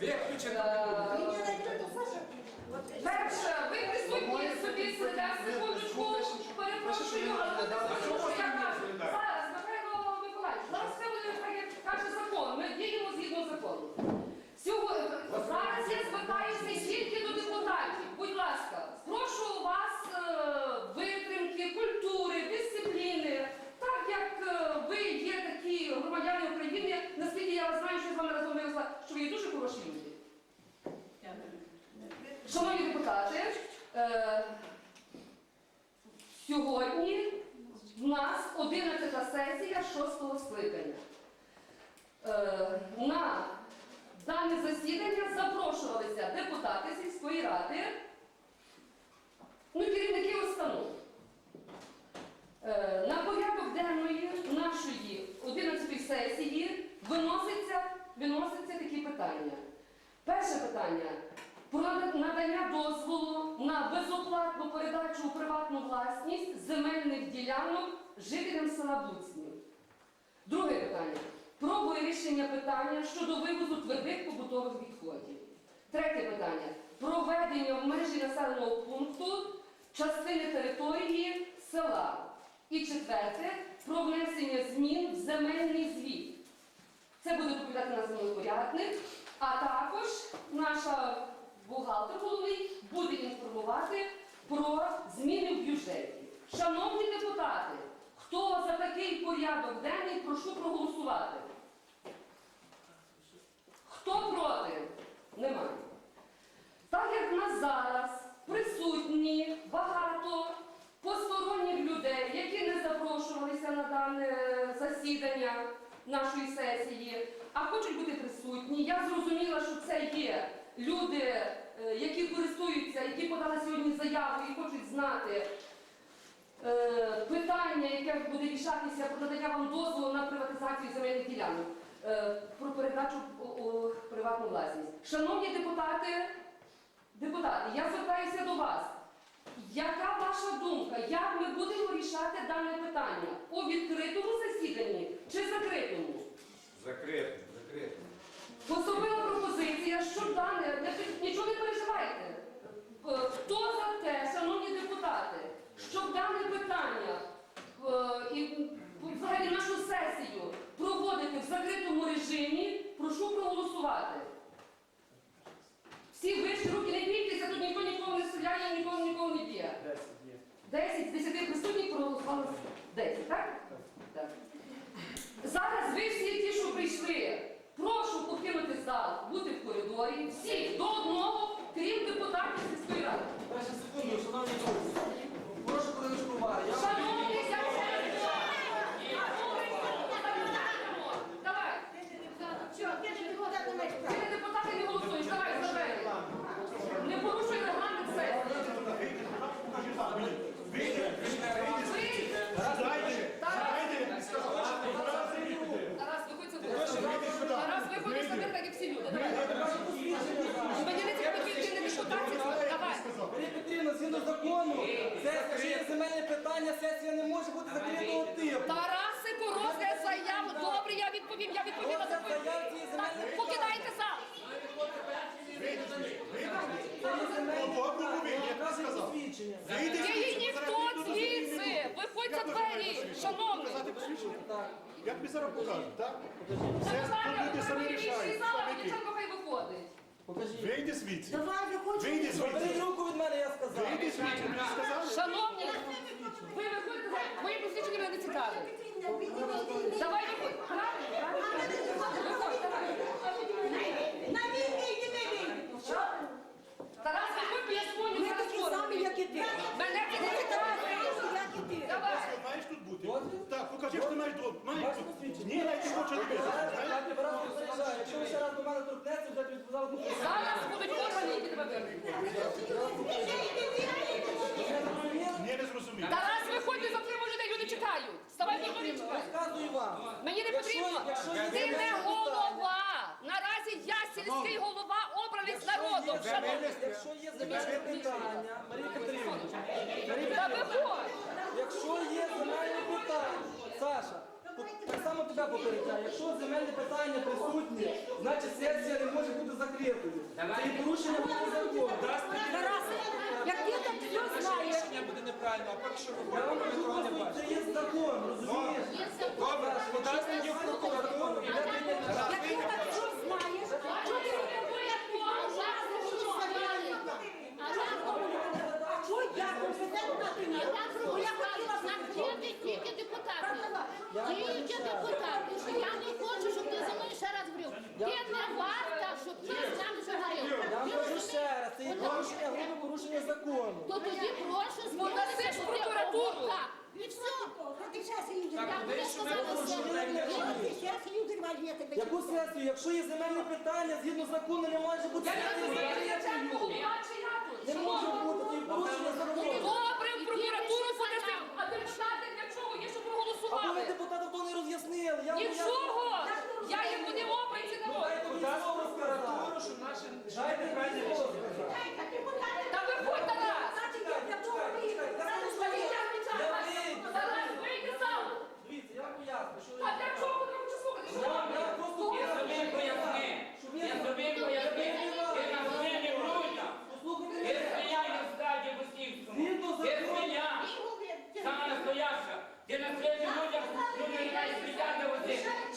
Виключено. Перше, ви присутні собі сидя секундочку, перепрошую, але що я кажу. Зараз, Михайло Миколаївич, зараз все буде каже закон. Ми діємо згідно закону. Сьогодні, зараз я звертаюся тільки до депутатів. Будь ласка, прошу вас е, витримки, культури, дисципліни. Так як е, ви є такі громадяни України, наскільки я вас знаю, що я з вами разом виросла, що ви є дуже хороші люди. Шановні депутати, е, сьогодні в нас 11 сесія 6 скликання. Е, на дане засідання запрошувалися депутати сільської ради, ну, керівники установ. Е, На порядок денної нашої 11 сесії виноситься, виносяться такі питання. Перше питання про надання дозволу на безоплатну передачу у приватну власність земельних ділянок жителям села Буцнів. Друге питання про вирішення питання щодо вивозу твердих побутових відходів. Третє питання про введення в межі населеного пункту частини території села. І четверте про внесення змін в земельний звіт. Це буде доповідати нас землепорядник, а також наша бухгалтер головний буде інформувати про зміни в бюджеті. Шановні депутати, хто за такий порядок денний, прошу проголосувати. Хто проти? Немає. Так як нас зараз присутні багато посторонніх людей, які не запрошувалися на дане засідання нашої сесії, а хочуть бути присутні. Я зрозуміла, що це є люди, е, які користуються, які подали сьогодні заяву і хочуть знати е, питання, яке буде рішатися про надання вам дозволу на приватизацію земельних ділянок, е, про передачу у, приватну власність. Шановні депутати, депутати, я звертаюся до вас. Яка ваша думка? Як ми будемо рішати дане питання? У відкритому засіданні чи закритому? Закрито, закрито. Поступила пропозиція, що дане, нічого не переживайте. Е, Хто за те, шановні депутати, щоб дане питання е, і взагалі нашу сесію проводити в закритому режимі, прошу проголосувати. Всі вищі руки не бійтеся, тут ніхто нікого не стріляє, нікого нікого не б'є. 10 з 10 присутніх проголосували 10, так? Так. 隣に通。За двері, шановний. Я тобі зараз покажу, так? Все тут люди самі рішають. дівчатка хай виходить. Вийди звідси. Давай, виходь. Вийди звідси. звідси. руку від мене, я сказав. Вийди звідси, тобі сказали? Шановні, ви виходите, мої мене не цікавить. Давай виходь. Правильно, правильно. Виходь, давай. На війні йди, не війні. Тарас, виходь, бо я дзвоню Ми зараз такі самі, формі. як і ти. Мене це не цікавить. Як і ти. Давай. Маєш тут бути? Дозвіл? Так, покажи, що ти маєш тут. Маєш Бачиш тут. посвідчення? Ні, навіть не хочу дивитися. Я тебе раз попереджаю, якщо ви ще раз до мене торкнеться, вже відповідали до Зараз будуть органи, які тебе? Ні, не зрозумів. Тарас, виходь, не затримуй людей, люди чекають. Вставай, ніхто не чекає. Розказую вам. Мені не Якщо- потрібно. якщо є Ти не голова. Наразі я сільський голова, обраний з народом. шановні. Якщо є земельне питання, Марія Та виходь. якщо є земельне питання, Саша, так само тебе попереджаю. Якщо земельне питання присутнє, значить сесія не може бути закритою. Це і порушення буде закону. Я вам кажу, просто це є закон, розумієш? Добре, подасте Бідна варта, щоб ти нам заговорив. Я кажу ще раз, це є порушення, грубе порушення закону. То тоді прошу звернутися в прокуратуру. І все. Проти часу люди. Так, ви що ви. Яку сесію? Якщо є земельне питання, згідно закону не може бути сесії. на світі людям, ну не світяти оці.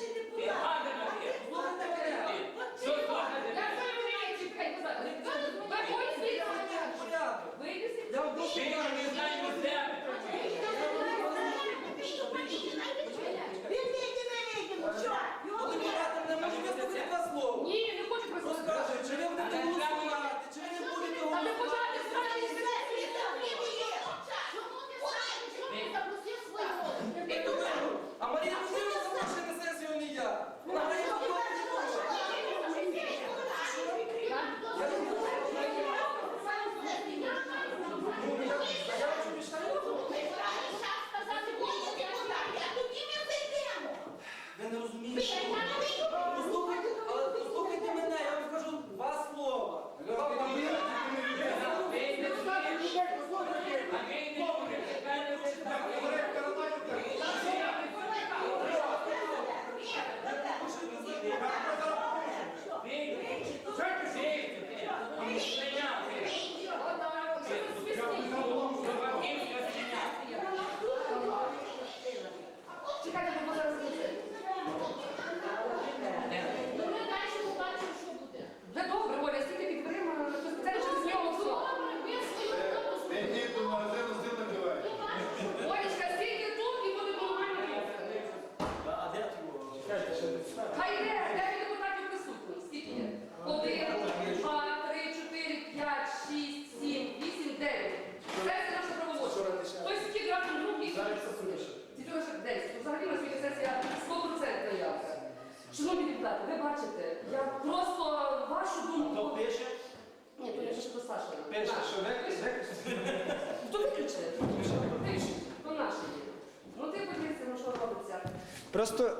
Просто